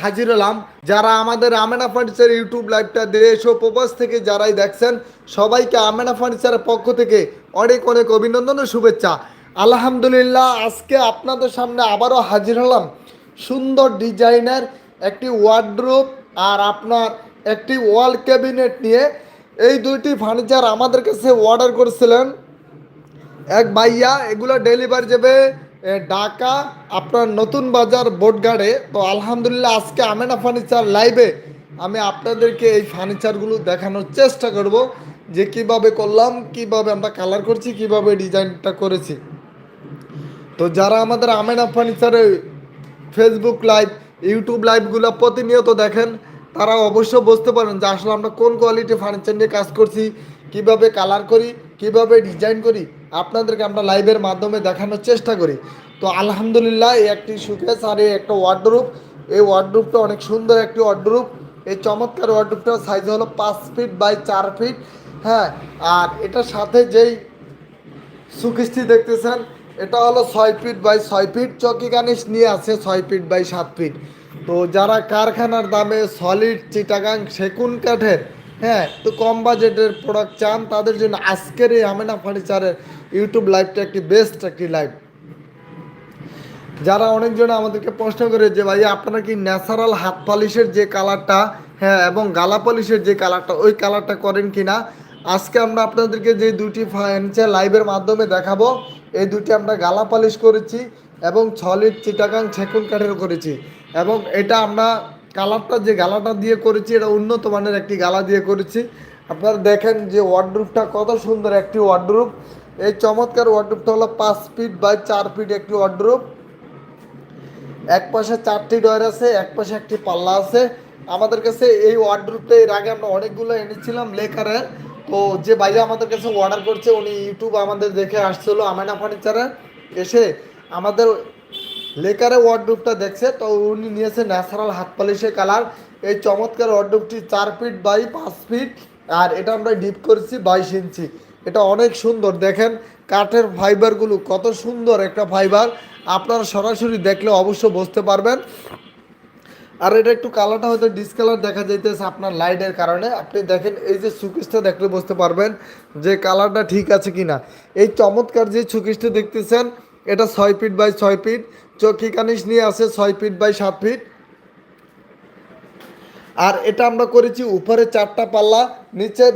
হাজির হলাম। যারা আমাদের আমেনা ফার্নিচার ইউটিউব লাইভটা দেশ ও প্রবাস থেকে যারাই দেখছেন, সবাইকে আমেনা ফার্নিচারের পক্ষ থেকে অনেক অনেক অভিনন্দন ও শুভেচ্ছা। আলহামদুলিল্লাহ, আজকে আপনাদের সামনে আবারও হাজির হলাম। সুন্দর ডিজাইনের একটি ওয়ার্ড্রোব আর আপনার একটি ওয়াল ক্যাবিনেট নিয়ে। এই দুইটি ফার্নিচার আমাদের কাছে অর্ডার করেছিলেন। এক ভাইয়া, এগুলো ডেলিভারি যাবে ঢাকা, আপনার নতুন বাজার, বোটগাড়ে। তো আলহামদুলিল্লাহ, আজকে আমেনা ফার্নিচার লাইভে আমি আপনাদেরকে এই ফার্নিচারগুলো দেখানোর চেষ্টা করব যে কীভাবে করলাম, কীভাবে আমরা কালার করছি, কীভাবে ডিজাইনটা করেছি। তো যারা আমাদের আমেনা ফার্নিচারে ফেসবুক লাইভ ইউটিউব লাইভগুলো প্রতিনিয়ত দেখেন, তারা অবশ্য বুঝতে পারেন যে আসলে আমরা কোন কোয়ালিটি ফার্নিচার নিয়ে কাজ করছি, কীভাবে কালার করি, কীভাবে ডিজাইন করি। আপনাদেরকে আমরা লাইভের মাধ্যমে দেখানোর চেষ্টা করি। তো আলহামদুলিল্লাহ, এই একটি সুকেস আর এই একটা ওয়ার্ডরুপ এই ওয়ার্ডরুপটা অনেক সুন্দর একটি ওয়ার্ডরুপ এই চমৎকার ওয়ার্ডরুপটার সাইজ হলো পাঁচ ফিট বাই চার ফিট হ্যাঁ আর এটার সাথে যেই সুকিস্তি দেখতেছেন, এটা হলো ছয় ফিট বাই ছয় ফিট চকি কানিস নিয়ে আছে ছয় ফিট বাই সাত ফিট তো যারা কারখানার দামে সলিড চিটাগাং সেগুন কাঠের হ্যাঁ তো কম বাজেটের প্রোডাক্ট চান, তাদের জন্য আজকের এই আমেনা ফার্নিচারের ইউটিউব লাইভটা একটি বেস্ট একটি লাইভ যারা অনেকজন আমাদেরকে প্রশ্ন করে যে ভাই আপনারা কি ন্যাচারাল হাত পালিশের যে কালারটা হ্যাঁ এবং গালা পলিশের যে কালারটা ওই কালারটা করেন কি না আজকে আমরা আপনাদেরকে যে দুটি ফার্নিচার লাইভের মাধ্যমে দেখাবো, এই দুটি আমরা গালা পালিশ করেছি এবং ছলিড চিটাগাং সেকুন কাঠের করেছি। এবং এটা আমরা কালারটা যে গালাটা দিয়ে করেছি, এটা উন্নত মানের একটি গালা দিয়ে করেছি। আপনারা দেখেন যে ওয়ার্ডরুপটা কত সুন্দর একটি ওয়ার্ডরুপ এই চমৎকার ওয়ার্ডরুপটা হলো পাঁচ ফিট বাই চার ফিট একটি ওয়ার্ডরুপ এক পাশে চারটি ডয়ার আছে, এক পাশে একটি পাল্লা আছে। আমাদের কাছে এই ওয়ার্ডরুপটা এর আগে আমরা অনেকগুলো এনেছিলাম লেকারের। তো যে ভাইয়া আমাদের কাছে অর্ডার করছে, উনি ইউটিউব আমাদের দেখে আসছিল, আমেনা ফার্নিচারে এসে আমাদের লেকারে ওয়ার্ডরুপটা দেখছে, তো উনি নিয়েছে ন্যাচারাল হাত পলিশের কালার। এই চমৎকার ওয়ার্ডরুপটি চার ফিট বাই পাঁচ ফিট, আর এটা আমরা ডিপ করেছি বাইশ ইঞ্চি। এটা অনেক সুন্দর, দেখেন কাঠের ফাইবারগুলো কত সুন্দর একটা ফাইবার। আপনারা সরাসরি দেখলে অবশ্য বুঝতে পারবেন। আর এটা একটু কালারটা হয়তো ডিসকালার দেখা যাইতেছে আপনার লাইটের কারণে। আপনি দেখেন, এই যে সুকিসটা দেখলে বুঝতে পারবেন যে কালারটা ঠিক আছে কিনা। এই চমৎকার যে সুকিসটা দেখতেছেন, এটা ছয় ফিট বাই ছয় ফিট। চকি কানিস নিয়ে আছে ছয় ফিট বাই সাত ফিট। আর এটা আমরা করেছি উপরে চারটা পাল্লা, নিচে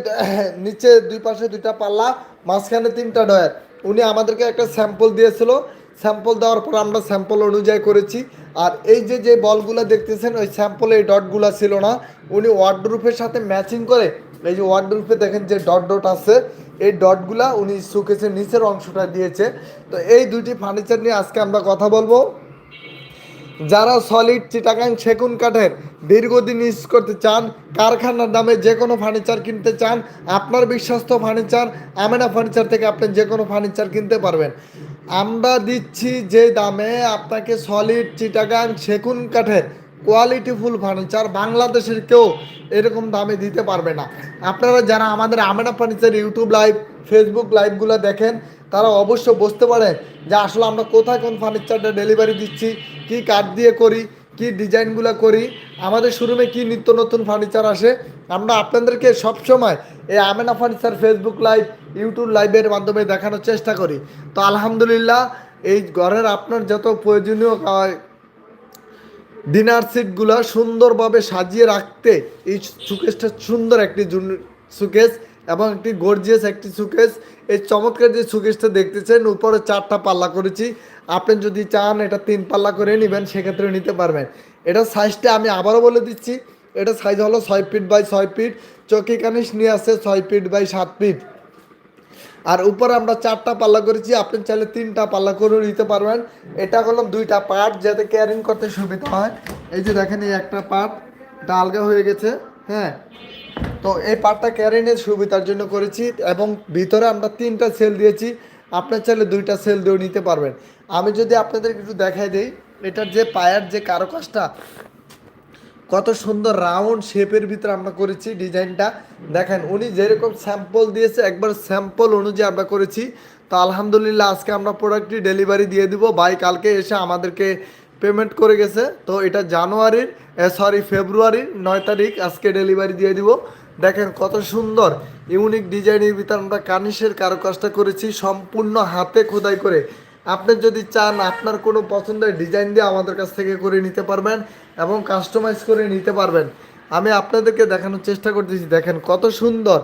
নিচে দুই পাশে দুইটা পাল্লা, মাঝখানে তিনটা ডয়ার। উনি আমাদেরকে একটা স্যাম্পল দিয়েছিল। স্যাম্পল দেওয়ার পর আমরা স্যাম্পল অনুযায়ী করেছি। আর এই যে যে বলগুলো দেখতেছেন, ওই স্যাম্পলে এই ডটগুলো ছিল না। উনি ওয়ার্ডরুফের সাথে ম্যাচিং করে, এই যে ওয়ার্ডরুফে দেখেন যে ডট ডট আছে এই ডটগুলা উনি সুকেসের নিচের অংশটা দিয়েছে। তো এই দুইটি ফার্নিচার নিয়ে আজকে আমরা কথা বলব। যারা সলিড চিটাগাং সেগুন কাঠের দীর্ঘদিন ইউজ করতে চান, কারখানার দামে যে কোনো ফার্নিচার কিনতে চান, আপনার বিশ্বস্ত ফার্নিচার, আমেনা ফার্নিচার থেকে আপনি যে কোনো ফার্নিচার কিনতে পারবেন। আমরা দিচ্ছি যে দামে আপনাকে সলিড চিটাগাং সেগুন কাঠের কোয়ালিটিফুল ফার্নিচার বাংলাদেশের কেউ এরকম দামে দিতে পারবে না। আপনারা যারা আমাদের Amena furniture YouTube live Facebook লাইভগুলো দেখেন, তারা অবশ্য বুঝতে পারেন যে আসলে আমরা কোথায় কোন ফার্নিচারটা ডেলিভারি দিচ্ছি, কি কাঠ দিয়ে করি, কি ডিজাইনগুলো করি, আমাদের শোরুমে কি নিত্য নতুন ফার্নিচার আসে, আমরা আপনাদেরকে সবসময় এই Amena furniture Facebook live YouTube লাইভের মাধ্যমে দেখানোর চেষ্টা করি। তো আলহামদুলিল্লাহ, এই ঘরের আপনার যত প্রয়োজনীয় ডিনার সিটগুলো সুন্দরভাবে সাজিয়ে রাখতে এই সুকেসটা সুন্দর একটি সুকেস এবং একটি গর্জিয়াস একটি সুকেস এই চমৎকার যে সুকেসটা দেখতেছেন, উপরে চারটা পাল্লা করেছি। আপনি যদি চান এটা তিন পাল্লা করে নেবেন, সেক্ষেত্রে নিতে পারবেন। এটা সাইজটা আমি আবারও বলে দিচ্ছি, এটা সাইজ হলো ছয় ফিট বাই ছয় ফিট চকি কানিস নিয়ে আসছে ছয় ফিট বাই সাত ফিট আর উপরে আমরা চারটা পাল্লা করেছি, আপনি চাইলে তিনটা পাল্লা করে নিতে পারবেন। এটা হলো দুইটা পার্ট যাতে ক্যারিং করতে সুবিধা হয়। এই যে দেখেন, এই একটা পার্ট এটা আলগা হয়ে গেছে হ্যাঁ। তো এই পার্টটা ক্যারিংয়ের সুবিধার জন্য করেছি এবং ভিতরে আমরা তিনটা সেল দিয়েছি আপনার চাইলে দুইটা সেল দিয়েও নিতে পারবেন। আমি যদি আপনাদের একটু দেখাই দিই, এটার যে পায়ের যে কারুকাজটা কত সুন্দর রাউন্ড শেপের ভিতরে আমরা করেছি ডিজাইনটা। দেখেন, উনি যেরকম স্যাম্পল দিয়েছে, একবার স্যাম্পল অনুযায়ী আমরা করেছি। তো আলহামদুলিল্লাহ, আজকে আমরা প্রোডাক্টটি ডেলিভারি দিয়ে দিব। ভাই, কালকে এসে আমাদেরকে পেমেন্ট করে গেছে। তো এটা জানুয়ারির সরি ফেব্রুয়ারির নয় তারিখ আজকে ডেলিভারি দিয়ে দিব। দেখেন, কত সুন্দর। ইউনিক ডিজাইনের ভিতরে আমরা কানিসের কারুকাজটা করেছি। সম্পূর্ণ হাতে খোদাই করে। আপনি যদি চান আপনার কোনো পছন্দের ডিজাইন দিয়ে আমাদের কাছ থেকে করে নিতে পারবেন এবং কাস্টমাইজ করে নিতে পারবেন, আমি আপনাদেরকে দেখানোর চেষ্টা করতেছি। দেখেন কত সুন্দর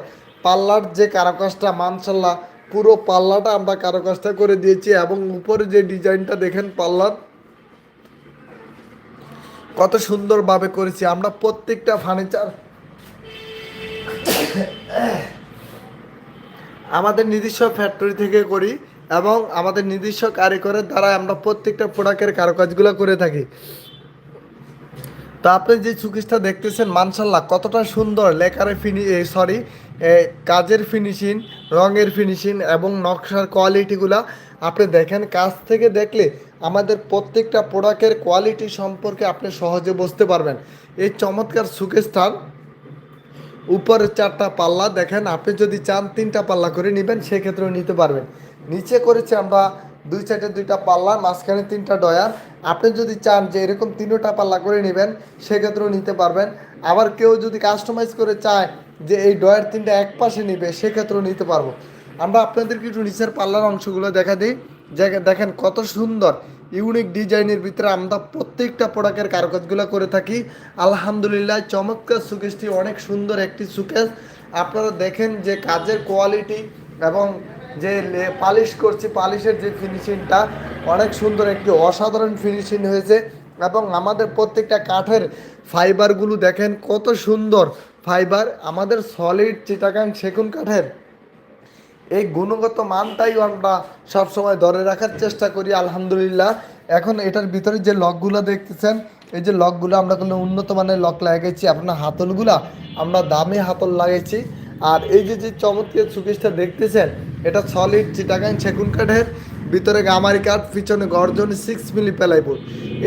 পাল্লার যে কারুকাজটা মানসাল্লাহ পুরো পাল্লাটা আমরা কারুকাজটা করে দিয়েছি এবং উপরে যে ডিজাইনটা দেখেন পাল্লার, কত সুন্দরভাবে করেছি। আমরা প্রত্যেকটা ফার্নিচার আমাদের নিজস্ব ফ্যাক্টরি থেকে করি। এবং আমাদের নিজস্ব কারিগরের দ্বারা আমরা প্রত্যেকটা প্রোডাক্টের কারুকাজগুলো করে থাকি। তো আপনি যে চুকিসটা দেখতেছেন মানসাল্লাহ কতটা সুন্দর লেকারে ফিনি সরি কাজের ফিনিশিং রঙের ফিনিশিং এবং নকশার কোয়ালিটিগুলা আপনি দেখেন। কাজ থেকে দেখলে আমাদের প্রত্যেকটা প্রোডাক্টের কোয়ালিটি সম্পর্কে আপনি সহজে বুঝতে পারবেন। এই চমৎকার সুকেশটার উপরে চারটা পাল্লা দেখেন, আপনি যদি চান তিনটা পাল্লা করে নেবেন, সেক্ষেত্রেও নিতে পারবেন। নিচে করেছি আমরা দুই সাইডে দুইটা পাল্লা, মাঝখানে তিনটা ডয়ার। আপনি যদি চান যে এরকম তিনটা পাল্লা করে নেবেন, সেক্ষেত্রেও নিতে পারবেন। আবার কেউ যদি কাস্টমাইজ করে চায় যে এই ডয়ার তিনটা এক পাশে নিবে, সেক্ষেত্রেও নিতে পারব। আমরা আপনাদেরকে একটু নিচের পাল্লার অংশগুলো দেখা দিই। দেখেন কত সুন্দর ইউনিক ডিজাইনের ভিতরে আমরা প্রত্যেকটা প্রোডাক্টের কারুকাজগুলো করে থাকি। আলহামদুলিল্লাহ, চমৎকার সুকেশটি, অনেক সুন্দর একটি সুকেশ। আপনারা দেখেন যে কাজের কোয়ালিটি এবং যে পালিশ করছি, পালিশের যে ফিনিশিংটা অনেক সুন্দর একটি অসাধারণ ফিনিশিং হয়েছে এবং আমাদের প্রত্যেকটা কাঠের ফাইবারগুলো দেখেন কত সুন্দর ফাইবার আমাদের সলিড চিটাগাং সেগুন কাঠের। এই গুণগত মানটাই আমরা সবসময় ধরে রাখার চেষ্টা করি, আলহামদুলিল্লাহ। এখন এটার ভিতরে যে লকগুলো দেখতেছেন, এই যে লকগুলো আমরা কোনো উন্নত মানের লক লাগিয়েছি আপনার হাতলগুলা আমরা দামি হাতল লাগিয়েছি আর এই যে যে চমৎকার সুকেশটা দেখতেছেন, এটা সলিড চিটাগাং সেগুন কাঠের, ভিতরে গামারি কাঠ, পিছনে গর্জন সিক্স মিলি প্যালাইপুর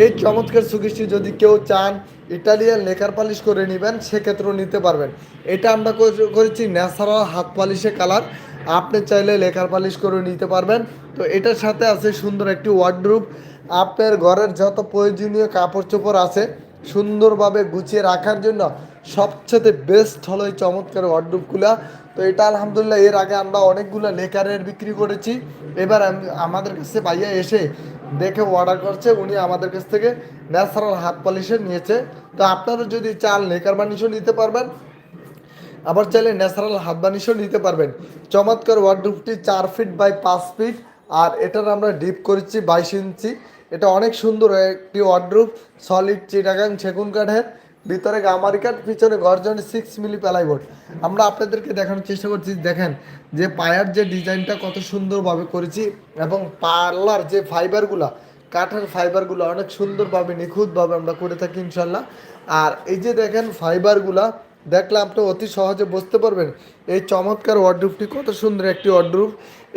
এই চমৎকার সুকেশটি যদি কেউ চান, ইটালিয়ান লেকার পালিশ করে নেবেন, সেক্ষেত্রেও নিতে পারবেন। এটা আমরা করেছি ন্যাচারাল হাত পালিশে কালার। আপনি চাইলে লেখার পালিশ করে নিতে পারবেন। তো এটার সাথে আছে সুন্দর একটি ওয়ার্ডরুপ আপনার ঘরের যত প্রয়োজনীয় কাপড় চোপড় আছে, সুন্দরভাবে গুছিয়ে রাখার জন্য সবচেয়ে বেস্ট হলো এই চমৎকার ওয়ার্ডরুপগুলা তো এটা আলহামদুলিল্লাহ, এর আগে আমরা অনেকগুলো লেকারের বিক্রি করেছি। এবার আমি- আমাদের কাছে ভাইয়া এসে দেখে অর্ডার করছে, উনি আমাদের কাছ থেকে ন্যাচারাল হাত পলিশে নিয়েছে। তো আপনারা যদি চান লেকার বানিশও নিতে পারবেন, আবার চাইলে ন্যাচারাল হাত বানিশও নিতে পারবেন। চমৎকার ওয়ার্ডরুফটি চার ফিট বাই পাঁচ ফিট আর এটার আমরা ডিপ করেছি বাইশ ইঞ্চি। এটা অনেক সুন্দর একটি ওয়ার্ডরুফ সলিড চিটাগাং সেগুন কাঠের ভিতরে গামারি কাঠ, পিছনে গর্জন সিক্স মিলি প্যালাইবোর্ড আমরা আপনাদেরকে দেখানোর চেষ্টা করছি, দেখেন যে পায়ার যে ডিজাইনটা কত সুন্দরভাবে করেছি এবং পার্লার যে ফাইবারগুলা কাঠের ফাইবারগুলো অনেক সুন্দরভাবে, নিখুঁতভাবে আমরা করে থাকি ইনশাল্লাহ আর এই যে দেখেন ফাইবারগুলা দেখলে আপনি অতি সহজে বুঝতে পারবেন, এই চমৎকার ওয়ার্ডরুফটি কত সুন্দর একটি ওয়ার্ডরুফ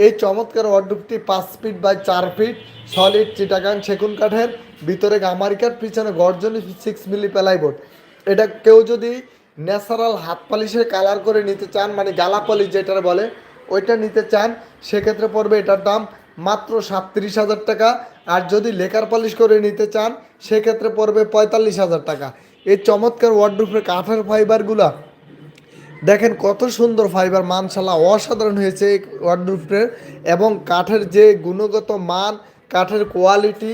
এই চমৎকার ওয়ার্ডরুফটি পাঁচ ফিট বাই চার ফিট সলিড চিটাগাং সেগুন কাঠের, ভিতরে গামারি কাঠ, পিছনে গর্জনি সিক্স মিলি প্যালাইবোর্ড এটা কেউ যদি ন্যাচারাল হাত পালিশের কালার করে নিতে চান মানে গালা পলিশ যেটা বলে, ওইটা নিতে চান, সেক্ষেত্রে পড়বে এটার দাম মাত্র সাতত্রিশ হাজার টাকা। আর যদি লেকার পালিশ করে নিতে চান, সেক্ষেত্রে পড়বে পঁয়তাল্লিশ হাজার টাকা। এই চমৎকার ওয়ার্ডরুফের কাঠের ফাইবারগুলা দেখেন কত সুন্দর ফাইবার মানশাল্লাহ অসাধারণ হয়েছে ওয়ার্ডরুফের এবং কাঠের যে গুণগত মান, কাঠের কোয়ালিটি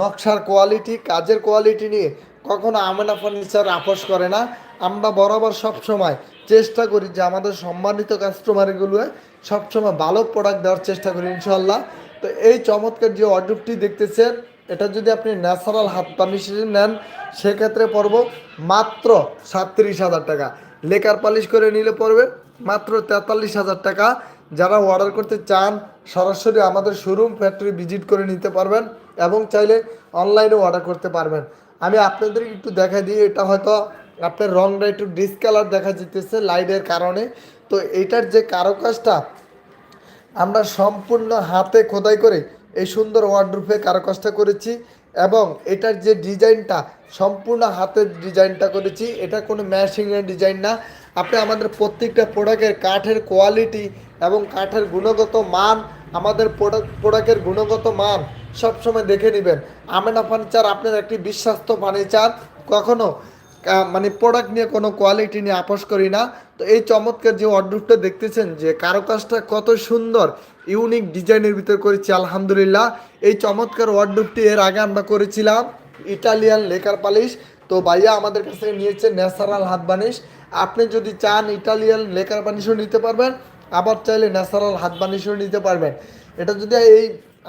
নকশার কোয়ালিটি কাজের কোয়ালিটি নিয়ে কখনো আমেনা ফার্নিচার আপোষ করে না। আমরা বরাবর সব সময় চেষ্টা করি যে আমাদের সম্মানিত কাস্টমারগুলো সবসময় ভালো প্রোডাক্ট দেওয়ার চেষ্টা করি, ইনশাল্লাহ। তো এই চমৎকার যে অর্ডারটি দেখতেছেন, এটা যদি আপনি ন্যাচারাল হাত পালিশ নেন, সেক্ষেত্রে পড়ব মাত্র সাতত্রিশ হাজার টাকা। লেকার পালিশ করে নিলে পড়বে মাত্র তেতাল্লিশ হাজার টাকা। যারা অর্ডার করতে চান, সরাসরি আমাদের শোরুম ফ্যাক্টরি ভিজিট করে নিতে পারবেন এবং চাইলে অনলাইনেও অর্ডার করতে পারবেন। আমি আপনাদের একটু দেখা দিই, এটা হয়তো আপনার রংটা একটু ডিসকালার দেখা যেতেছে লাইটের কারণে। তো এটার যে কারুকাজটা, আমরা সম্পূর্ণ হাতে খোদাই করে এই সুন্দর ওয়ার্ড ওয়ার্ডরুফে কারুকাজটা করেছি। এবং এটার যে ডিজাইনটা, সম্পূর্ণ হাতের ডিজাইনটা করেছি। এটা কোনো ম্যাশিংয়ের ডিজাইন না। আপনি আমাদের প্রত্যেকটা প্রোডাক্টের কাঠের কোয়ালিটি এবং কাঠের গুণগত মান, আমাদের প্রোডাক্ট প্রোডাক্টের গুণগত মান সবসময় দেখে নেবেন। আমেনা ফার্নিচার আপনার একটি বিশ্বাস্ত ফার্নিচার কখনো মানে প্রোডাক্ট নিয়ে কোনো কোয়ালিটি নিয়ে আপোষ করি না। তো এই চমৎকার যে অর্ডারটা দেখতেছেন যে কারুকাজটা কত সুন্দর। ইউনিক ডিজাইনের ভিতর করেছি, আলহামদুলিল্লাহ। এই চমৎকার ওয়ার্ডরোবটি এর আগে আমরা করেছিলাম, ইটালিয়ান লেকার পালিশ। তো ভাইয়া আমাদের কাছ নিয়েছে ন্যাচারাল হাত বানিশ। আপনি যদি চান ইটালিয়ান লেকার বানিশও নিতে পারবেন, আবার চাইলে ন্যাচারাল হাত বানিশও নিতে পারবেন। এটা যদি এই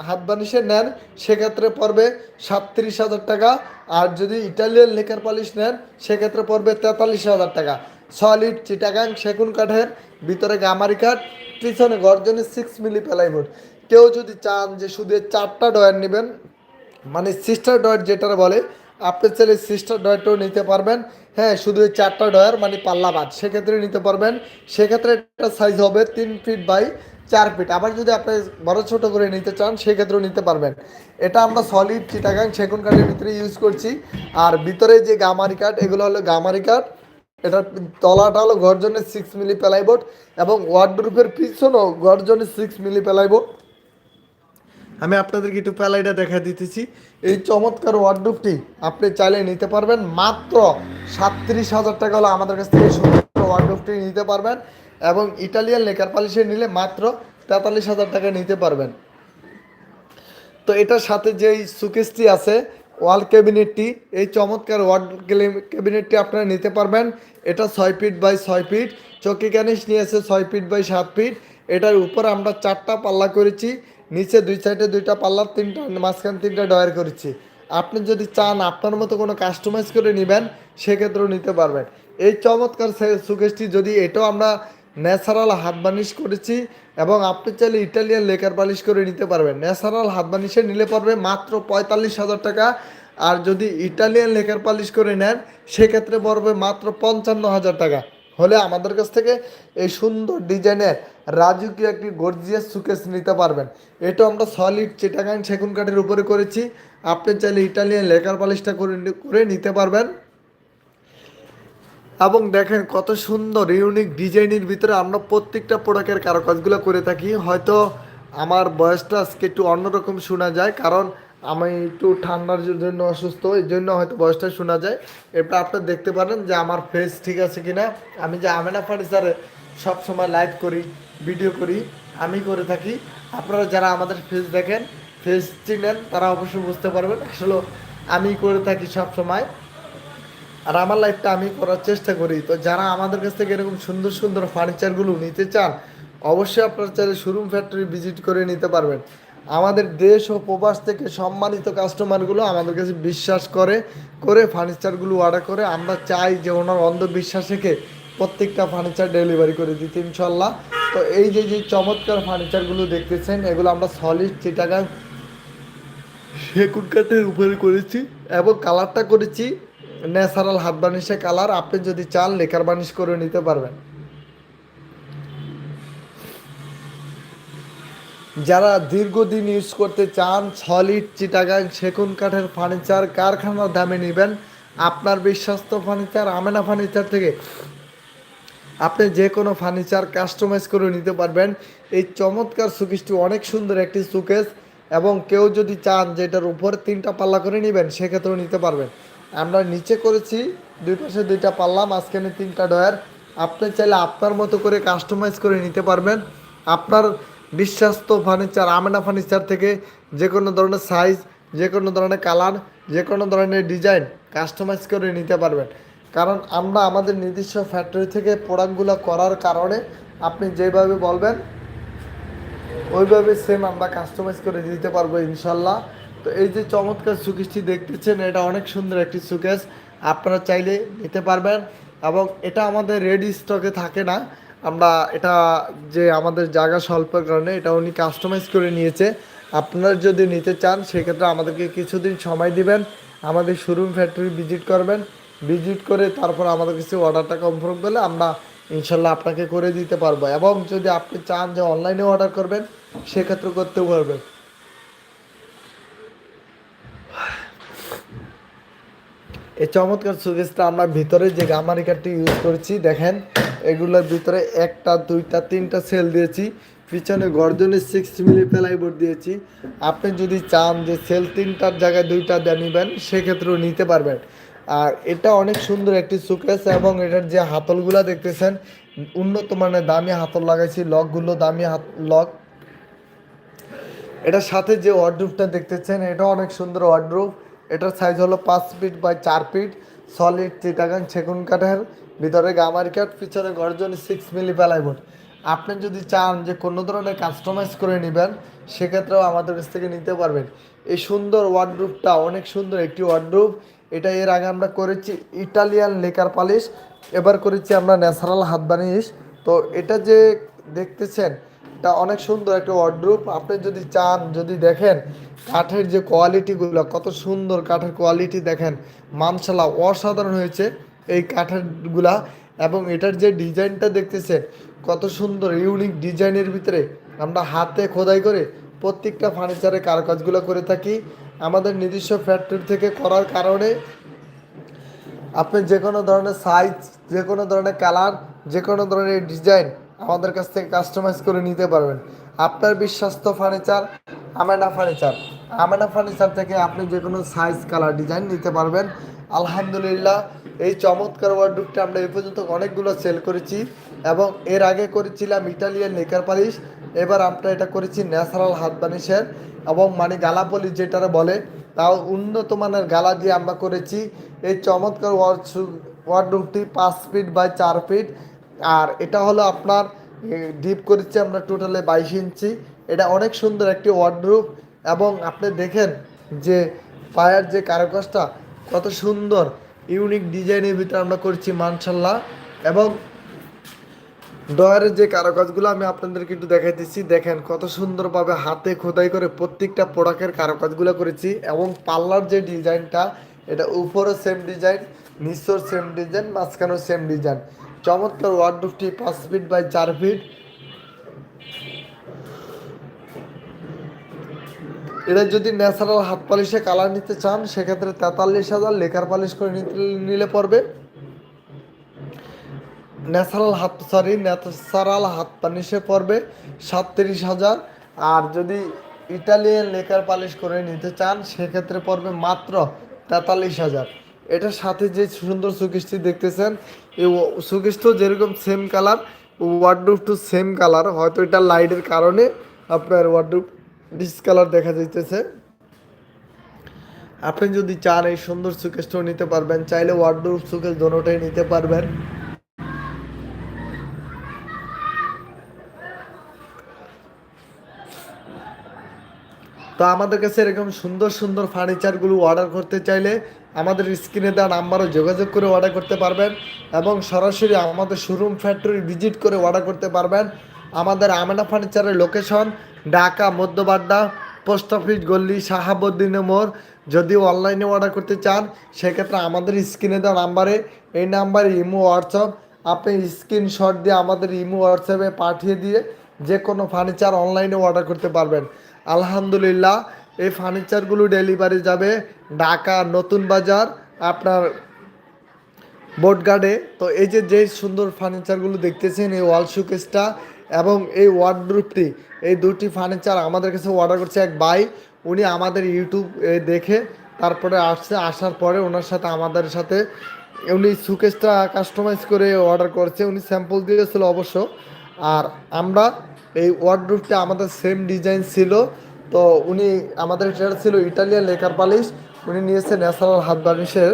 হাত বানিশে নেন, সেক্ষেত্রে পড়বে সাতত্রিশ হাজার টাকা। আর যদি ইটালিয়ান লেকার পালিশ নেন, সেক্ষেত্রে পড়বে তেতাল্লিশ হাজার টাকা। সলিড চিটাগাং সেগুন কাঠের ভিতরে গামারি কাঠ, পিছনে গর্জনের সিক্স মিলি প্লাইবোর্ড কেউ যদি চান যে শুধু চারটা ডয়ার নেবেন মানে সিস্টার ডয়ার যেটা বলে, আপনি চাইলে সিস্টার ডয়ারটাও নিতে পারবেন। হ্যাঁ শুধু এই চারটা ডয়ার মানে পাল্লা বাদ, সেক্ষেত্রে নিতে পারবেন। সেক্ষেত্রে একটা সাইজ হবে তিন ফিট বাই চার ফিট আবার যদি আপনি বড় ছোট করে নিতে চান, সেক্ষেত্রেও নিতে পারবেন। এটা আমরা সলিড চিটাগাং সেগুন কাঠের ভিতরে ইউজ করছি। আর ভিতরে যে গামারি কাঠ, এগুলো হলো গামারি কাঠ। এটার তলাটা হলো গর্জনের সিক্স মিলি প্লাইবোর্ড এবং ওয়ার্ডরুফের পিছনেও গর্জনের সিক্স মিলি প্লাইবোর্ড আমি আপনাদেরকে একটু প্যালাইটা দেখা দিতেছি। এই চমৎকার ওয়ার্ডরুফটি আপনি চাইলে নিতে পারবেন। মাত্র সাতত্রিশ হাজার টাকা হলে আমাদের কাছ থেকে সুন্দর ওয়ার্ডরুফটি নিতে পারবেন এবং ইটালিয়ান লেকার পালিশে নিলে মাত্র তেতাল্লিশ হাজার টাকা নিতে পারবেন। তো এটার সাথে যেই সুকেসটি আছে, ওয়াল ক্যাবিনেটটি, এই চমৎকার ওয়াল ক্যাবিনেটটি আপনারা নিতে পারবেন। এটা ছয় ফিট বাই ছয় ফিট। চকি ক্যানিস নিয়েছে ছয় ফিট বাই সাত ফিট। এটার উপর আমরা চারটা পাল্লা করেছি। নিচে দুই সাইডে দুইটা পাল্লা, তিনটা, মাঝখান তিনটা ডয়ার করেছি। আপনি যদি চান আপনার মতো কোনো কাস্টমাইজ করে নেবেন, সেক্ষেত্রেও নিতে পারবেন। এই চমৎকার সুকেসটি যদি এটাও আমরা ন্যাচারাল হাত বানিশ করেছি এবং আপনি চাইলে ইটালিয়ান লেকার বালিশ করে নিতে পারবেন। ন্যাচারাল হাত বানিশে নিলে পারবে মাত্র পঁয়তাল্লিশ হাজার টাকা। আর যদি ইটালিয়ান লেকার পালিশ করে নেন, সেক্ষেত্রে পড়বে মাত্র পঞ্চান্ন হাজার টাকা। হলে আমাদের কাছ থেকে এই সুন্দর ডিজাইনের রাজুকি একটি গর্জিয়াস সুকেস নিতে পারবেন। এটা আমরা সলিড চিটাগাং সেগুন কাঠের উপরে করেছি। আপনি চাইলে ইটালিয়ান লেকার পালিশটা করে করে নিতে পারবেন। এবং দেখেন কত সুন্দর ইউনিক ডিজাইনের ভিতরে আমরা প্রত্যেকটা প্রোডাক্টের কারুকাজগুলো করে থাকি। হয়তো আমার বয়সটা আজকে একটু অন্যরকম শোনা যায়, কারণ আমি একটু ঠান্ডার জন্য অসুস্থ, এই জন্য হয়তো বয়সটা শোনা যায়। এরপর আপনারা দেখতে পারেন যে আমার ফেস ঠিক আছে কিনা। আমি যে আমেনা ফার্নিচারে সবসময় লাইভ করি ভিডিও করি, আমি করে থাকি। আপনারা যারা আমাদের ফেস দেখেন ফেস চিনেন, তারা অবশ্যই বুঝতে পারবেন। আসলে আমি করে থাকি সব সময় আর আমার লাইফটা আমি করার চেষ্টা করি। তো যারা আমাদের কাছ থেকে এরকম সুন্দর সুন্দর ফার্নিচারগুলো নিতে চান, অবশ্যই আপনারা চাইলে শোরুম ফ্যাক্টরি ভিজিট করে নিতে পারবেন। আমাদের দেশ ও প্রবাস থেকে সম্মানিত কাস্টমারগুলো আমাদের কাছে বিশ্বাস করে করে ফার্নিচারগুলো অর্ডার করে। আমরা চাই যে ওনার অন্ধবিশ্বাস থেকে প্রত্যেকটা ফার্নিচার ডেলিভারি করে দিতে, ইনশাল্লাহ। তো এই যে যে চমৎকার ফার্নিচারগুলো দেখতেছেন, এগুলো আমরা সলিড চিটাগাং সেগুন কাঠের উপরে করেছি এবং কালারটা করেছি ন্যাচারাল হাত বানিশে কালার আপনি যদি চান, লেকার বানিশ করে নিতে পারবেন। যারা দীর্ঘদিন ইউজ করতে চান সলিড চিটাগাং সেগুন কাঠের ফার্নিচার কারখানার দামে নেবেন। আপনার বিশ্বস্ত ফার্নিচার আমেনা ফার্নিচার থেকে আপনি যে কোনো ফার্নিচার কাস্টমাইজ করে নিতে পারবেন। এই চমৎকার সুকেসটি অনেক সুন্দর একটি সুকেস এবং কেউ যদি চান যে এটার উপরে তিনটা পাল্লা করে নেবেন, সেক্ষেত্রেও নিতে পারবেন। আমরা নিচে করেছি, দুই পাশে দুইটা পাল্লা, মাঝখানে তিনটা ডয়ার আপনি চাইলে আপনার মতো করে কাস্টমাইজ করে নিতে পারবেন। আপনার বিশ্বাস্ত ফার্নিচার আমেনা ফার্নিচার থেকে যে কোনো ধরনের সাইজ যে কোনো ধরনের কালার যে কোনো ধরনের ডিজাইন কাস্টমাইজ করে নিতে পারবেন। কারণ আমরা আমাদের নির্দিষ্ট ফ্যাক্টরি থেকে প্রোডাক্টগুলো করার কারণে আপনি যেভাবে বলবেন, ওইভাবে সেম আমরা কাস্টমাইজ করে দিতে পারব ইনশাল্লাহ। তো এই যে চমৎকার সুকেশটি দেখতেছেন, এটা অনেক সুন্দর একটি সুকেশ আপনারা চাইলে নিতে পারবেন এবং এটা আমাদের রেডি স্টকে থাকে না। আমরা এটা যে আমাদের জায়গা স্বল্পের কারণে এটা উনি কাস্টমাইজ করে নিয়েছে। আপনারা যদি নিতে চান, সেক্ষেত্রে আমাদেরকে কিছুদিন সময় দিবেন। আমাদের শোরুম ফ্যাক্টরি ভিজিট করবেন। ভিজিট করে তারপর আমাদের কাছে অর্ডারটা কনফার্ম করলে আমরা ইনশাল্লাহ আপনাকে করে দিতে পারব। এবং যদি আপনি চান যে অনলাইনে অর্ডার করবেন, সেক্ষেত্রে করতেও পারবেন। এই চমৎকার সুগেজটা আমরা ভিতরে যে গামারি কাঠটি ইউজ করেছি, দেখেন। এগুলোর ভিতরে একটা, দুইটা, তিনটা সেল দিয়েছি। পিছনে গর্জনের সিক্স মিলি প্লাইবোর্ড দিয়েছি। আপনি যদি চান যে সেল তিনটার জায়গায় দুইটা নেবেন, সেক্ষেত্রেও নিতে পারবেন। আর এটা অনেক সুন্দর একটি সুকেস এবং এটার যে হাতলগুলা দেখতেছেন, উন্নত মানের দামি হাতল লাগাইছি, লকগুলো দামি হাত, লক। এটার সাথে যে ওয়ার্ড্রুপটা দেখতেছেন এটা অনেক সুন্দর ওয়ার্ড্রুপ এটার সাইজ হলো পাঁচ ফিট বাই চার ফিট সলিড চিটাগান সেগুন কাঠের ভিতরে গামারি কাঠ পিছনে গর্জন সিক্স মিলি প্লাইবোর্ড আপনি যদি চান যে কোনো ধরনের কাস্টমাইজ করে নেবেন, সেক্ষেত্রেও আমাদের কাছ থেকে নিতে পারবেন। এই সুন্দর ওয়ার্ড্রুপটা অনেক সুন্দর একটি ওয়ার্ড্রুপ এটা এর আগে আমরা করেছি ইটালিয়ান লেকার পালিশ এবার করেছি আমরা ন্যাচারাল হাত বানিশ। তো এটা যে দেখতেছেন, এটা অনেক সুন্দর একটা ওয়ার্ড্রুপ আপনি যদি চান, যদি দেখেন, কাঠের যে কোয়ালিটিগুলো কত সুন্দর কাঠের কোয়ালিটি দেখেন, মানশাল্লাহ অসাধারণ হয়েছে। এই কাঠেরগুলা এবং এটার যে ডিজাইনটা দেখতেছেন কত সুন্দর ইউনিক ডিজাইনের ভিতরে আমরা হাতে খোদাই করে প্রত্যেকটা ফার্নিচারের কারুকাজগুলো করে থাকি। আমাদের নিজস্ব ফ্যাক্টরি থেকে করার কারণে আপনি যে কোনো ধরনের সাইজ যে কোনো ধরনের কালার যে কোনো ধরনের ডিজাইন আমাদের কাছ থেকে কাস্টমাইজ করে নিতে পারবেন। আপনার বিশ্বস্ত furniture Amena furniture Amena furniture থেকে আপনি যে কোনো সাইজ কালার ডিজাইন নিতে পারবেন। আলহামদুলিল্লাহ এই চমৎকার ওয়ার্ডরুপটা আমরা এই পর্যন্ত অনেকগুলো সেল করেছি এবং এর আগে করেছিলাম ইটালিয়ান নেকার পালিশ, এবার আমরা এটা করেছি ন্যাচারাল হাত বানিশের এবং মানে গালা পলিশ যেটারে বলে, তাও উন্নত মানের গালা দিয়ে আমরা করেছি। এই চমৎকার ওয়ার্ড ওয়ার্ডরুমটি পাঁচ ফিট বাই চার ফিট, আর এটা হলো আপনার ডিপ করেছি আমরা টোটালে বাইশ ইঞ্চি। এটা অনেক সুন্দর একটি ওয়ার্ডরুপ এবং আপনি দেখেন যে পায়ের যে কারুকাজটা কত সুন্দর। ইউনিক ডিজাইনের ভিতরে আমরা করছি মানসাল্লাহ এবং ডয়ারের যে কারুকাজগুলো আমি আপনাদেরকে একটু দেখাইতেছি, দেখেন কত সুন্দরভাবে হাতে খোদাই করে প্রত্যেকটা প্রোডাক্টের কারুকাজগুলো করেছি এবং পাল্লার যে ডিজাইনটা, এটা উপরও সেম ডিজাইন নিচেও সেম ডিজাইন মাঝখানেও সেম ডিজাইন চমৎকার ওয়ার্ড ওয়ার্ডরুফটি পাঁচ ফিট বাই চার ফিট এটা যদি ন্যাচারাল হাত পালিশে কালার নিতে চান, সেক্ষেত্রে তেতাল্লিশ হাজার লেকার পালিশ করে নিলে পড়বে। ন্যাচারাল হাত সরি ন্যাচারাল হাত পালিশে পড়বে সাতত্রিশ হাজার। আর যদি ইটালিয়ান লেকার পালিশ করে নিতে চান, সেক্ষেত্রে পড়বে মাত্র তেতাল্লিশ হাজার। এটার সাথে যে সুন্দর সুকেশটি দেখতেছেন এই সুকেশটো যেরকম same colour wardrobe too same colour হয়তো এটা লাইটের কারণে আপনার ওয়ার্ডরুফ ডিসকালার দেখা যাইতেছে। আপনি যদি চান এই সুন্দর সুকেশটাও নিতে পারবেন, চাইলে ওয়ার্ডরুফ সুকেশ দোনোটাই নিতে পারবেন। তো আমাদের কাছে এরকম সুন্দর সুন্দর ফার্নিচারগুলো অর্ডার করতে চাইলে আমাদের স্ক্রিনে দেওয়া নাম্বারও যোগাযোগ করে অর্ডার করতে পারবেন এবং সরাসরি আমাদের শোরুম ফ্যাক্টরি ভিজিট করে অর্ডার করতে পারবেন। আমাদের আমেনা ফার্নিচারের location Dhaka, Madhya Badda post office গল্লি শাহাবুদ্দিনে মোড়। যদি অনলাইনে অর্ডার করতে চান, সেক্ষেত্রে আমাদের স্ক্রিনে দেওয়া নাম্বারে এই নাম্বারে ইমো, হোয়াটসঅ্যাপ। আপনি স্ক্রিনশট দিয়ে আমাদের ইমো, হোয়াটসঅ্যাপে পাঠিয়ে দিয়ে যে কোনো ফার্নিচার অনলাইনে অর্ডার করতে পারবেন। আলহামদুলিল্লাহ, এই ফার্নিচারগুলো ডেলিভারি যাবে ঢাকা নতুন বাজার, আপনার বোটগার্ডে তো এই যে যে সুন্দর ফার্নিচারগুলো দেখতেছেন, এই ওয়াল শোকেসটা এবং এই ওয়ার্ডরুপটি এই দুটি ফার্নিচার আমাদের কাছে অর্ডার করছে এক ভাই। উনি আমাদের ইউটিউব দেখে তারপরে আসছে, আসার পরে ওনার সাথে আমাদের সাথে উনি সুকেসটা কাস্টমাইজ করে অর্ডার করছে। উনি স্যাম্পল দিয়েছিল অবশ্য। আর আমরা এই ওয়ার্ডরুফটা আমাদের সেম ডিজাইন ছিল। তো উনি আমাদের এটা ছিল ইটালিয়ান লেকার পালিশ উনি নিয়েছে ন্যাশনাল হাত বার্নিশের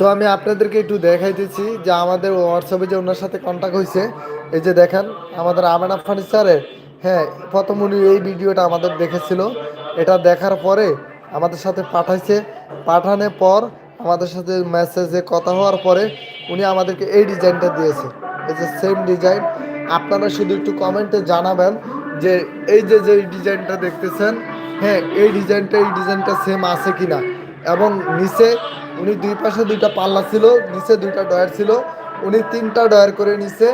তো আমি আপনাদেরকে একটু দেখাইতেছি যে আমাদের হোয়াটসঅ্যাপে যে ওনার সাথে কন্ট্যাক্ট হয়েছে এই যে দেখেন, আমাদের আমেনা ফার্নিচারের হ্যাঁ প্রথম উনি এই ভিডিওটা আমাদের দেখেছিল। এটা দেখার পরে আমাদের সাথে পাঠাইছে। পাঠানোর পর আমাদের সাথে মেসেজে কথা হওয়ার পরে উনি আমাদেরকে এই ডিজাইনটা দিয়েছে। এই যে সেম ডিজাইন আপনারা শুধু একটু কমেন্টে জানাবেন যে এই যে যে ডিজাইনটা দেখতেছেন হ্যাঁ এই ডিজাইনটা এই ডিজাইনটা সেম আছে কিনা? এবং নিচে উনি দুই পাশে দুইটা পাল্লা ছিল, নিচে দুইটা ডয়ার ছিল। উনি তিনটা ডয়ার করে নিছে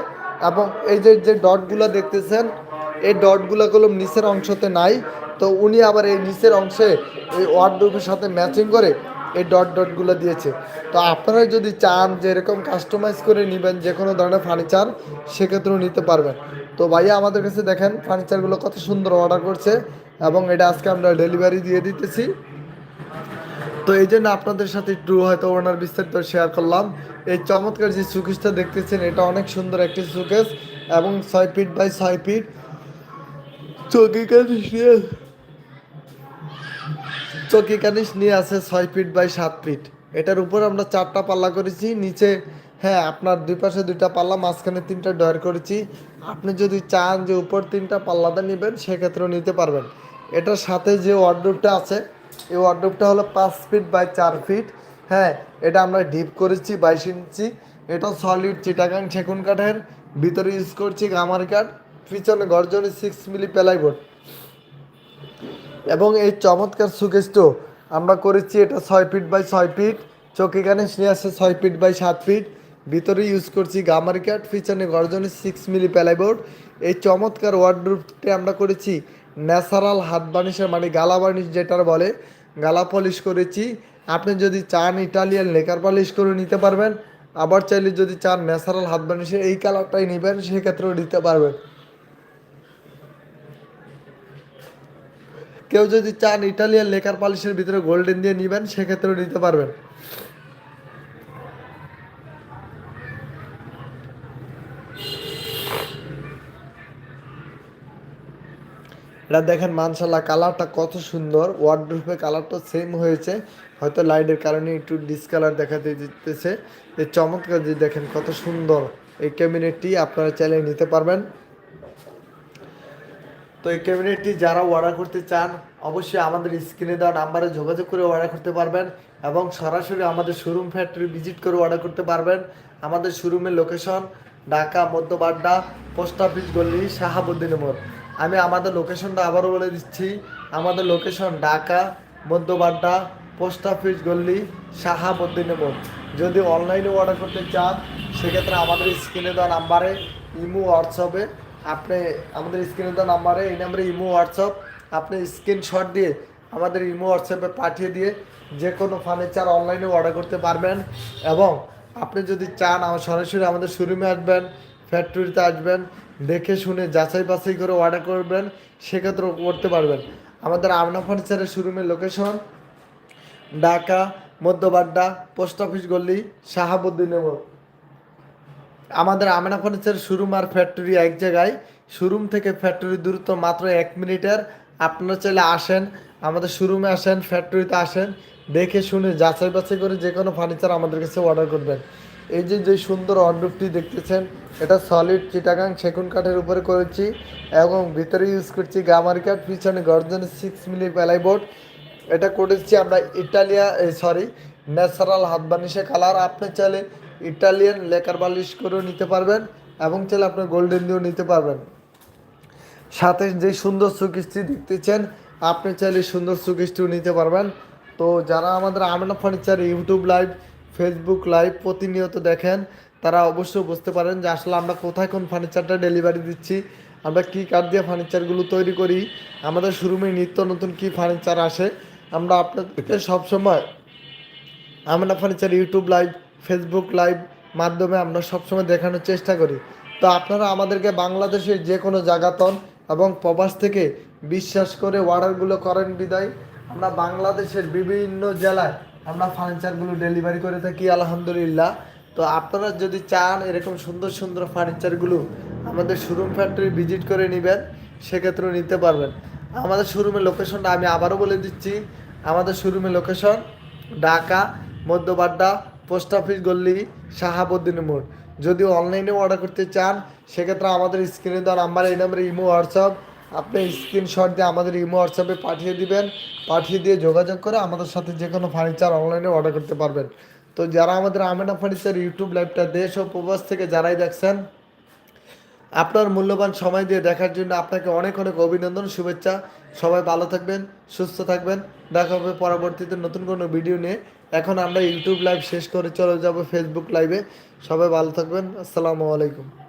এবং এই যে যে ডটগুলো দেখতেছেন, এই ডটগুলো কলম নিচের অংশতে নাই। তো উনি আবার এই নিচের অংশে এই ওয়ার্ডরোবের সাথে ম্যাচিং করে এই ডট ডটগুলো দিয়েছে। তো আপনারা যদি চান যে এরকম কাস্টমাইজ করে নেবেন যে কোনো ধরনের ফার্নিচার সেক্ষেত্রেও নিতে পারবেন। তো ভাইয়া, আমাদের কাছে দেখেন ফার্নিচারগুলো কত সুন্দর অর্ডার করছে এবং এটা আজকে আমরা ডেলিভারি দিয়ে দিতেছি। তো এই জন্য আপনাদের সাথে একটু হয়তো ওনার বিস্তারিত শেয়ার করলাম। এই চমৎকার যে সুকেশটা দেখতেছেন, এটা অনেক সুন্দর একটি সুকেশ এবং ছয় ফিট বাই ছয় ফিট চৌকি কানিস নিয়ে, চৌকি কানিস নিয়ে আছে ছয় ফিট বাই সাত ফিট এটার উপর আমরা চারটা পাল্লা করেছি, নিচে হ্যাঁ আপনার দুই পাশে দুইটা পাল্লা, মাঝখানে তিনটা ডয়ার করেছি। আপনি যদি চান যে উপর তিনটা পাল্লাতে নেবেন, সেক্ষেত্রেও নিতে পারবেন। এটার সাথে যে ওয়ার্ডরোবটা আছে এই ওয়ার্ডরোবটা হলো পাঁচ ফিট বাই চার ফিট হ্যাঁ এটা আমরা ডিপ করেছি, বাইশ ইঞ্চি। এটা সলিড চিটাগাং সেগুন কাঠের। ভিতরে ইউজ করছি গামার কাঠ পিছনে গর্জনে সিক্স মিলি প্যালাইবোর্ড এবং এই চমৎকার সুকেশটো আমরা করেছি এটা ছয় ফিট বাই ছয় ফিট চৌকি গানিশ নিয়ে আসছে ছয় ফিট বাই সাত ফিট ভিতরে ইউজ করছি গামার কাঠ পিছনে গর্জনে সিক্স মিলি প্যালাইবোর্ড এই চমৎকার ওয়ার্ডরুপটি আমরা করেছি ন্যাচারাল হাত বানিশের মানে গালা বানিশ যেটার বলে, গালা পলিশ করেছি। আপনি যদি চান ইটালিয়ান লেকার পলিশ করে নিতে পারবেন, আবার চাইলে যদি চান ন্যাচারাল হাত বানিশের এই কালারটাই নেবেন, সেক্ষেত্রেও নিতে পারবেন। কেউ যদি চান ইটালিয়ান লেকার পলিশের ভিতরে গোল্ডেন দিয়ে নেবেন, সেক্ষেত্রেও নিতে পারবেন। এটা দেখেন, মানশাল্লাহ কালারটা কত সুন্দর। ওয়ার্ডরোপে কালারটা সেম হয়েছে। হয়তো লাইটের কারণে একটু ডিসকালার দেখাতে দিতেছে। এই চমৎকার যে দেখেন, কত সুন্দর এই ক্যাবিনেটটি আপনারা চাইলে নিতে পারবেন। তো এই ক্যাবিনেটটি যারা অর্ডার করতে চান, অবশ্যই আমাদের স্ক্রিনে দেওয়া নাম্বারে যোগাযোগ করে অর্ডার করতে পারবেন এবং সরাসরি আমাদের শোরুম ফ্যাক্টরি ভিজিট করে অর্ডার করতে পারবেন। আমাদের শোরুমের location Dhaka, Madhya Badda post office গল্লি Shahabuddin মোড়। আমি আমাদের লোকেশনটা আবারও বলে দিচ্ছি। আমাদের location Dhaka, Madhya Badda post office গল্লি Shahabuddin মোড়। যদি অনলাইনে অর্ডার করতে চান, সেক্ষেত্রে আমাদের স্ক্রিনে দেওয়া নাম্বারে ইমো হোয়াটসঅ্যাপে আপনি আমাদের স্ক্রিনে দেওয়া নাম্বারে এই নাম্বারে ইমো হোয়াটসঅ্যাপ আপনি স্ক্রিনশট দিয়ে আমাদের ইমো হোয়াটসঅ্যাপে পাঠিয়ে দিয়ে যে কোনো ফার্নিচার অনলাইনে অর্ডার করতে পারবেন। এবং আপনি যদি চান, আমার সরাসরি আমাদের শোরুমে আসবেন। ফ্যাক্টরিতে আসবেন, দেখে শুনে যাচাই বাছাই করে অর্ডার করবেন সেক্ষেত্রে করতে পারবেন। আমাদের আমনা ফার্নিচারের শোরুমের location Dhaka, Madhya Badda post office গল্লি Shahabuddin আমাদের আমেনা ফার্নিচার শোরুম আর ফ্যাক্টরি এক জায়গায়। শোরুম থেকে ফ্যাক্টরি দূরত্ব মাত্র এক মিনিটের। আপনারা চাইলে আসেন, আমাদের শোরুমে আসেন ফ্যাক্টরিতে আসেন, দেখে শুনে যাচাই বাছাই করে যে কোনো ফার্নিচার আমাদের কাছে অর্ডার করবেন। এই যে যে সুন্দর অর্ডারটি দেখতেছেন, এটা সলিড চিটাগাং সেগুন কাঠের উপরে করেছি এবং ভিতরে ইউজ করছি গামারি কাঠ, পিছনে গর্জনের সিক্স মিলি প্যালাই বোর্ড এটা করেছি আমরা ইটালিয়া সরি ন্যাচারাল হাত বানিশে কালার আপনি চাইলে ইটালিয়ান লেকার বালিশ করেও নিতে পারবেন এবং চাইলে আপনি গোল্ডেন দিয়েও নিতে পারবেন। সাথে যে সুন্দর সুকিস্টি দেখতেছেন, আপনি চাইলে সুন্দর সুকিস্টিও নিতে পারবেন। তো যারা আমাদের Amena furniture YouTube live Facebook live প্রতিনিয়ত দেখেন, তারা অবশ্যই বুঝতে পারেন যে আসলে আমরা কোথায় কোন ফার্নিচারটা ডেলিভারি দিচ্ছি, আমরা কী কাঠ দিয়ে ফার্নিচারগুলো তৈরি করি, আমাদের শোরুমে নিত্য নতুন কী ফার্নিচার আসে, আমরা আপনাদেরকে সবসময়, আমরা furniture YouTube live Facebook live মাধ্যমে আমরা সবসময় দেখানোর চেষ্টা করি। তো আপনারা আমাদেরকে বাংলাদেশের যে কোনো জায়গাতন এবং প্রবাস থেকে বিশ্বাস করে অর্ডারগুলো করেন বিদায়। আমরা বাংলাদেশের বিভিন্ন জেলায় আমরা ফার্নিচারগুলো ডেলিভারি করে থাকি, আলহামদুলিল্লাহ। তো আপনারা যদি চান এরকম সুন্দর সুন্দর ফার্নিচারগুলো আমাদের শোরুম ফ্যাক্টরি ভিজিট করে নেবেন, সেক্ষেত্রেও নিতে পারবেন। আমাদের শোরুমের লোকেশনটা আমি আবারও বলে দিচ্ছি। আমাদের শোরুমের location Dhaka Madhya Badda post office গল্লি Shahabuddin মোড়। যদি অনলাইনে অর্ডার করতে চান, সেক্ষেত্রে আমাদের স্ক্রিনে দেওয়া নাম্বার এই নাম্বারে ইমো হোয়াটসঅ্যাপ আপনি স্ক্রিনশট দিয়ে আমাদের ইমো হোয়াটসঅ্যাপে পাঠিয়ে দিবেন, পাঠিয়ে দিয়ে যোগাযোগ করে আমাদের সাথে যে কোনো ফার্নিচার অনলাইনে অর্ডার করতে পারবেন। তো যারা আমাদের আমেনা ফার্নিচার ইউটিউব লাইভটা দেশ ও প্রবাস থেকে যারাই দেখছেন, আপনার মূল্যবান সময় দিয়ে দেখার জন্য আপনাকে অনেক অনেক অভিনন্দন, শুভেচ্ছা। সবাই ভালো থাকবেন, সুস্থ থাকবেন। দেখা হবে পরবর্তীতে নতুন কোনো ভিডিও নিয়ে। এখন আমরা ইউটিউব লাইভ শেষ করে চলে যাব ফেসবুক লাইভে সবাই ভালো থাকবেন। আসসালামু আলাইকুম।